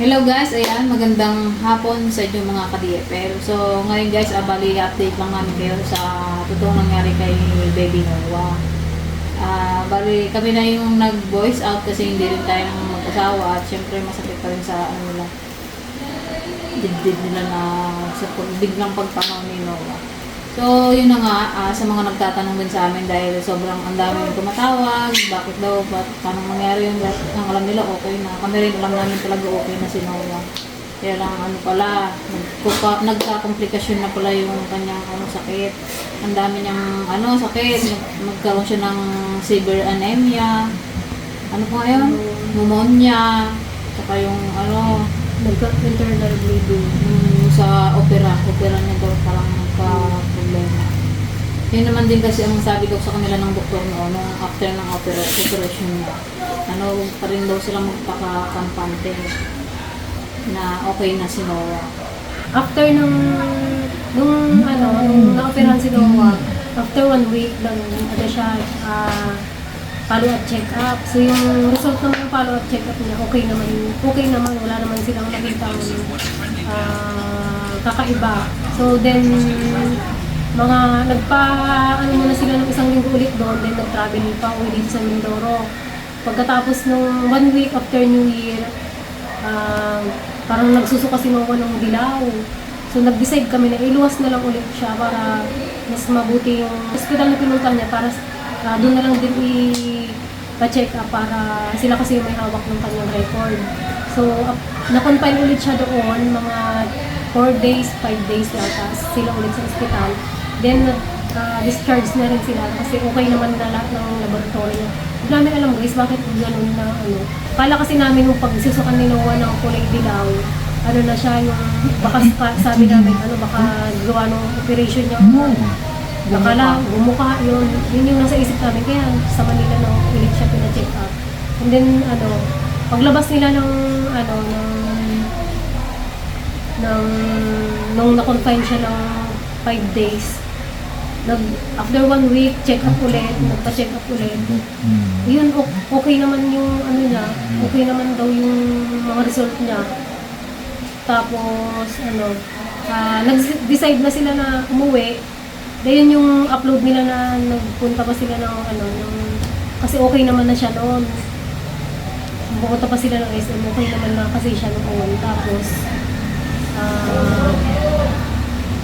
Hello guys, ayan, magandang hapon sa inyo mga ka-DFL. So, ngayon guys, ah, bali update lang namin kayo sa totoong nangyari kay Baby Noah. Ah, bali, kami na yung nag-voice out kasi hindi rin tayo ng mag-asawa at syempre masakit pa rin sa ano nila. Dibdib nila na sa biglang pagpanaw ni Noah. So, yun na nga, ah, sa mga nagtatanong din sa amin dahil sobrang ang dami yung tumatawag, bakit daw, ba't paano nangyari yun, lahat ang alam nila okay na. Kami rin alam namin talaga okay na si Noah. Kaya lang ano pala, nagka-komplikasyon na pala yung kanyang ano, sakit. Ang dami niyang ano, sakit, Nag, nagkaroon siya ng severe anemia, ano po yun? Pneumonia, saka yung ano, Nagka-internal bleeding. sa opera, opera niya daw parang ka-problema. Yun naman din kasi ang sabi daw sa kanila ng doktor noon, nung after ng opera, operation niya, ano, pa rin daw silang magpaka-kampante na okay na si Noah. After nung, nung ano, nung na-operahan si Noah, after one week, lang, ano siya, ah, follow-up check-up. So yung result ng follow-up check-up niya, okay naman, okay naman, wala naman silang nakita ah, kakaiba. So then, mga nagpa, ano muna sila ng isang linggo ulit doon, then nag-travel pa uwi dito sa Mindoro. Pagkatapos nung one week after New Year, ah, parang nagsusuka si Noah ng dilaw. So nag-decide kami na iluwas na lang ulit siya para mas mabuti yung hospital na pinunta niya para ah, doon na lang din i-check up para sila kasi may hawak ng kanyang record. So ap- na-confine ulit siya doon mga 4 days, 5 days yata sila ulit sa hospital. Then ah, discharge na rin sila kasi okay naman na lahat ng laboratory. Hindi namin alam guys bakit ganun na ano. Kala kasi namin nung pagsusukan ni Noah ng kulay dilaw, ano na siya yung baka sa- sabi namin ano baka gawa ng operation niya. Nakala, bumuka yun. Yun yung nasa isip namin. Kaya sa Manila no, ulit siya pina-check up. And then ano, paglabas nila ng ano ng ng nung na-confine siya ng 5 days, nag after one week check up ulit, nagpa-check up ulit. Yun o- okay naman yung ano niya, okay naman daw yung mga result niya. Tapos ano, ah, nag-decide na sila na umuwi. Dahil yung upload nila na nagpunta pa sila ng ano, ng, kasi okay naman na siya noon. Pumunta pa sila ng SM, okay naman na kasi siya noon. Tapos, ah,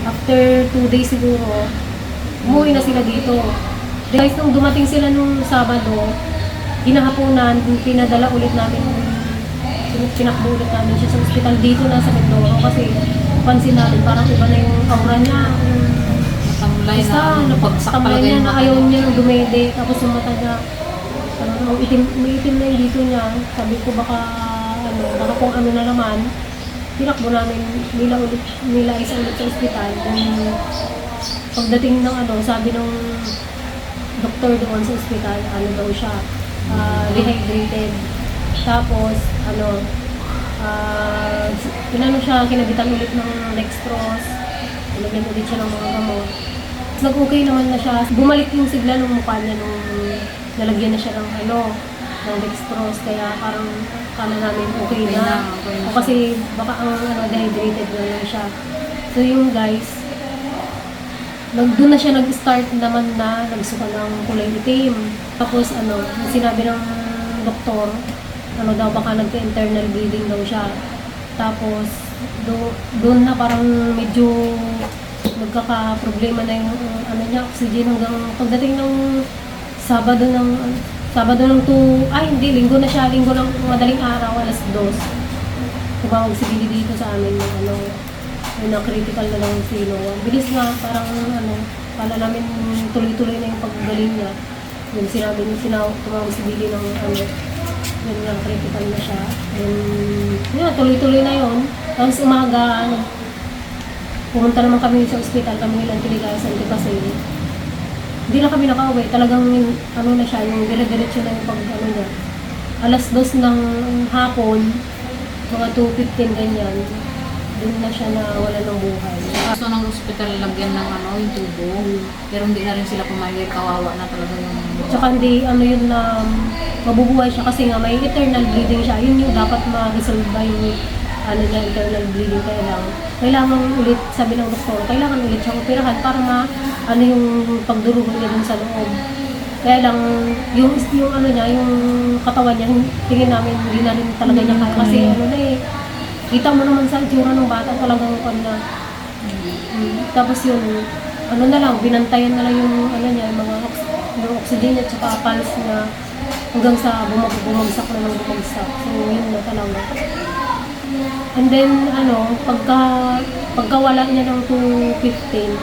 after two days siguro, umuwi na sila dito. Guys, nung dumating sila nung Sabado, hinahaponan, pinadala ulit namin, pinakbo ulit namin siya sa ospital dito na sa Mindoro kasi pansin natin parang iba na yung aura niya. Yung, Tamlay basta, na napagsak tamlay talaga niya yung na ayaw niya. nang dumede, tapos yung mata niya, parang ang itim, na yung dito niya. Sabi ko baka, ano, baka kung ano na naman, tinakbo namin nila ulit, nila isa ulit sa ospital. Then, pagdating ng ano, sabi ng doktor doon sa ospital, ano daw siya, ah, dehydrated. Tapos, ano, ah, pinano siya, kinabitan ulit ng dextrose, nilagyan ulit siya ng mga gamot. Nag-okay naman na siya. Bumalik yung sigla ng mukha niya nung nalagyan na siya ng ano, ng dextrose. Kaya parang kala namin okay Okay na. na, okay na O kasi baka ang ano, dehydrated na lang siya. So yung guys, nag, doon na siya nag-start naman na nagsuka ng kulay itim. Tapos ano, sinabi ng doktor, ano daw baka nagka-internal bleeding daw siya. Tapos do, doon na parang medyo nagkaka-problema na yung ano niya, oxygen hanggang pagdating ng Sabado ng Sabado ng 2, ay hindi, linggo na siya, linggo ng madaling araw, alas 2. Tumawag si Billy dito sa amin ng ano, yun na critical na lang si Noah. Bilis nga, parang ano, kala namin tuloy-tuloy na yung paggaling niya. Yun sinabi niya, sinaw, tumawag si Billy ng ano, yun nga, critical na siya. Yun, yun, tuloy-tuloy na yun. Tapos umaga, ano, pumunta naman kami sa ospital, kami nilang tiligasan kasi hindi na kami nakauwi. Talagang yung- ano na siya, yung dire-diretso na yung pag ano niya. Alas dos ng hapon, mga 2.15 ganyan, doon na siya na wala ng buhay. Gusto ng ospital lagyan ng ano, yung tubo. Pero hindi na rin sila pumayag, kawawa na talaga yung... Tsaka hindi ano yun na mabubuhay siya kasi nga may eternal bleeding siya. Yun yung dapat ma-resolve by ano na internal bleeding kaya lang. Kailangan ulit, sabi ng doktor, kailangan ulit siyang operahan para ma, ano yung pagdurugo niya dun sa loob. Kaya lang, yung, yung ano niya, yung katawan niya, tingin namin, hindi na rin talaga niya kaya. Kasi ano na eh, kita mo naman sa itsura ng bata, talagang na, Mm, Tapos yung, ano na lang, binantayan na lang yung, ano niya, yung mga ox- yung oxygen niya, tsaka pulse niya, hanggang sa bumag bumagsak na lang bumagsak. So, yun na talaga. And then, ano, pagka, pagkawala niya ng 2.15,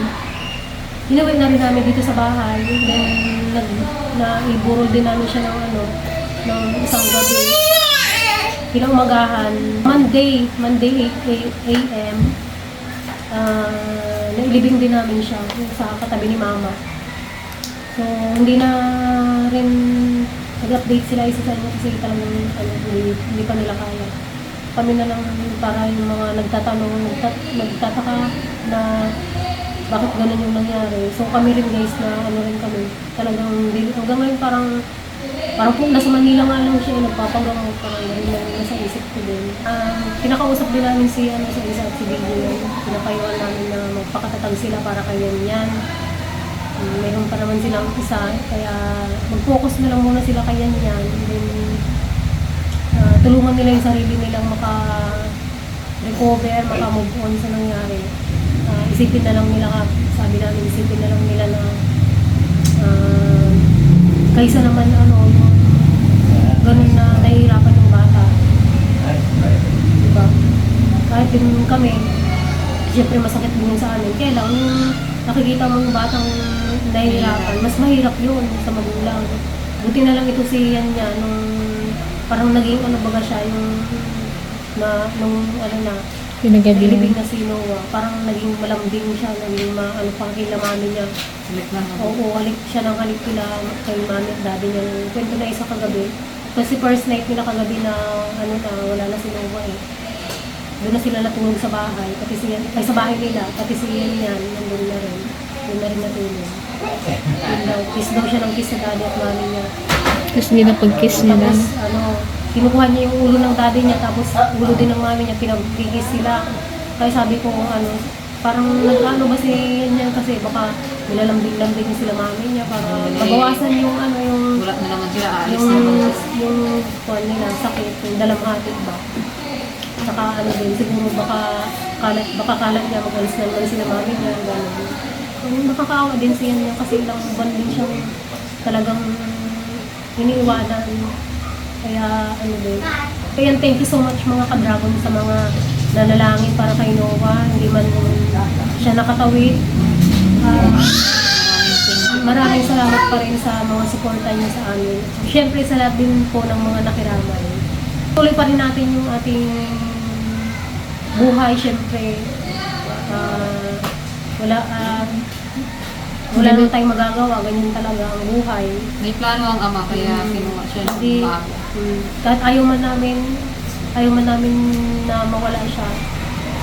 Inuwi na rin namin dito sa bahay. Then, nag, na iburol din namin siya ng ano, ng isang gabi. Ilang umagahan. Monday, Monday 8 a.m. Ah, nailibing din namin siya sa katabi ni Mama. So, hindi na rin nag-update sila isa sa inyo kasi talagang ano, hindi, hindi pa nila kaya. Kami na lang para yung mga nagtatanong, nagtat, nagtataka na bakit ganun yung nangyari. So kami rin guys na ano rin kami, talagang hanggang ngayon parang parang kung nasa Manila nga lang siya, nagpapagamot parang ganun lang nasa isip ko din. Ah, pinakausap din namin si ano sa isa at si Bigo, pinapayuan namin na magpakatatag sila para kay yan. Um, mayroon pa naman silang isa, kaya mag-focus na lang muna sila kay yan yan. And then, ah, tulungan nila yung sarili nilang maka-recover, maka-move on sa nangyari. Ah, isipin na lang nila, sabi namin, isipin na lang nila na ah, kaysa naman ano, yung ganun na nahihirapan yung bata. Diba? Kahit din kami, siyempre masakit din sa amin. Kaya lang, yung nakikita mo yung batang nahihirapan, mas mahirap yun sa magulang. Buti na lang ito si Yan niya, nung parang naging ano baga siya, yung na, nung ano na, Pinagabi nilibing na si Noah, parang naging malambing siya, naging ma, ano pang kila mami niya. Balik lang ako. Oo, halik siya ng halik kila kay mami at daddy niya. Kwento na isa kagabi. Kasi first night nila kagabi na ano na, wala na si Noah eh. Doon na sila natulog sa bahay, pati si ay sa bahay nila, pati si Yan yan, nandun na rin. Doon na rin natulog. Yun daw, kiss daw siya ng kiss sa daddy at mami niya. Tapos hindi na pag-kiss niya Tapos, ano, kinukuha niya yung ulo ng daddy niya, tapos ulo din ng mami niya, pinagkikis sila. Kaya sabi ko, ano, parang nag-ano ba si yan yan kasi baka nilalambing-lambing niya sila mami niya para mabawasan yung ano yung Wala na naman sila, aalis yung na naman. yung kuwan nila sakit yung dalamhatig ba. Saka ano din siguro baka kalat baka kalat niya mag-alis na naman sila mami niya gano'n. Kung nakakaawa din siya niya kasi ilang buwan din siyang talagang iniiwanan kaya ano din kaya thank you so much mga ka-dragon sa mga nanalangin para kay Noah hindi man siya nakatawid Ah, Maraming salamat pa rin sa mga suporta niyo sa amin. Siyempre sa lahat din po ng mga nakiramay. Tuloy pa rin natin yung ating buhay, siyempre. Ah, wala, ah, wala nang tayong magagawa, ganyan talaga ang buhay. May plano ang ama, kaya Mm. kinuha siya Hindi, maaga. mm, kahit ayaw man namin, ayaw man namin na mawala siya.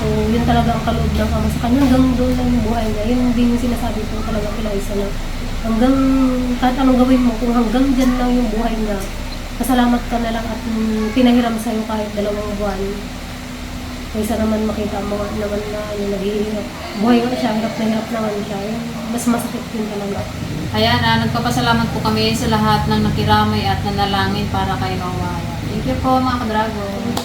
So, yun talaga ang kaloob ng ama sa kanya. Hanggang doon lang yung buhay niya. Yun din yung sinasabi ko talaga kila Isa na hanggang, kahit anong gawin mo, kung hanggang dyan lang yung buhay niya, pasalamat ka na lang at mm, pinahiram sa'yo kahit dalawang buwan. Kaysa naman makita mo naman na ano, naghihirap. Buhay nga siya, hirap na hirap naman siya. Mas masakit yun talaga. Ayan, ah, nagpapasalamat po kami sa lahat ng nakiramay at nanalangin para kay Noah. Thank you po mga ka-dragon.